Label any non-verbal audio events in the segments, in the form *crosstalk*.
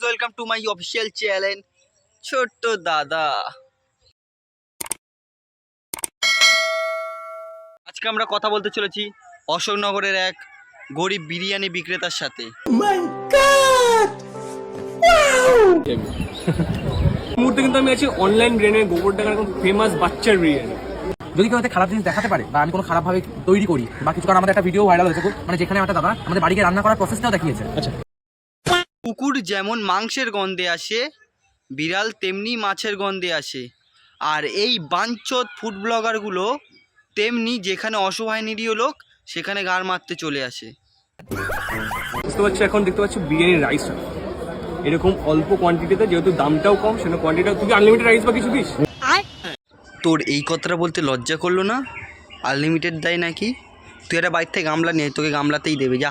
Welcome to my official channel ছোট্ট দাদা আজকে আমরা কথা বলতে চলেছি অশোকনগরের এক গরিব বিরিয়ানি বিক্রেতার সাথে। *laughs* মুহূর্তে কিন্তু আমি আছি অনলাইন ব্রেনের গোবর টাকার এখন ফেমাস বাচ্চার বিরিয়ানি। যদি কেউ আমাদের খারাপ জিনিস দেখাতে পারে বা আমি কোনো খারাপভাবে তৈরি করি বা কিছু কারণ আমাদের একটা ভিডিও ভাইরাল হয়েছে মানে যেখানে একটা দাদা আমাদের বাড়িকে রান্না করার প্রসেসটাও দেখিয়েছে। কুকুর যেমন মাংসের গন্ধে আসে বিড়াল তেমনি মাছের গন্ধে আসে। আর এই বাঞ্চত ফুড ব্লগারগুলো তেমনি যেখানে অসহায় নিরীহ লোক সেখানে গাড় মারতে চলে আসে। বুঝতে পারছ এখন? দেখতে পাচ্ছ বিরিয়ানির রাইসটা এরকম অল্প কোয়ান্টিটিতে যেহেতু দামটাও কম সেটা কোয়ান্টিটিটাও তুমি আনলিমিটেড রাইস বা কিছু দিস? তোর এই কথাটা বলতে লজ্জা করল না? আনলিমিটেড দেয় নাকি? তুই একটা বাইর থেকে গামলা নিয়ে তোকে গামলাতেই দেবে যা।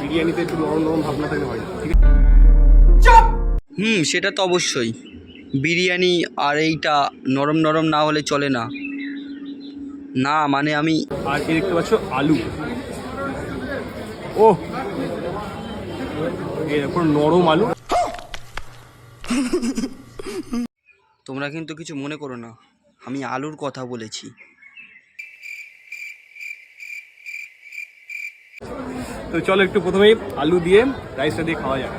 বিরিয়ানিতে একটু নরম নরম ভাবনা থাকলে হয়। ঠিক হুম সেটা তো অবশ্যই। বিরিয়ানি আর এইটা নরম নরম না হলে চলে না। না মানে আমি আর কি দেখতে পাচ্ছ আলু। ও এই দেখো নরম আলু। তোমরা কিন্তু কিছু মনে করো না। আমি আলুর কথা বলেছি। তো চলো একটু প্রথমেই আলু দিয়ে রাইসটা দিয়ে খাওয়া যাক।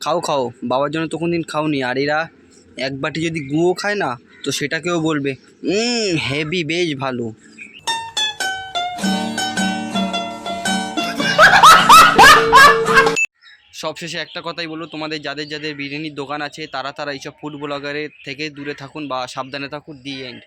খাও খাও। বাবার জন্য তো দিন খাওনি। আর এরা এক বাটি যদি গুঁড়ো খায় না, তো সেটাকেও বলবে হেভি, বেশ ভালো। সবশেষে একটা কথাই বলব, তোমাদের যাদের যাদের বিরিয়ানির দোকান আছে, তারা তারা এইসব ফুড ব্লগারের থেকে দূরে থাকুন বা সাবধানে থাকুন দি এন্ড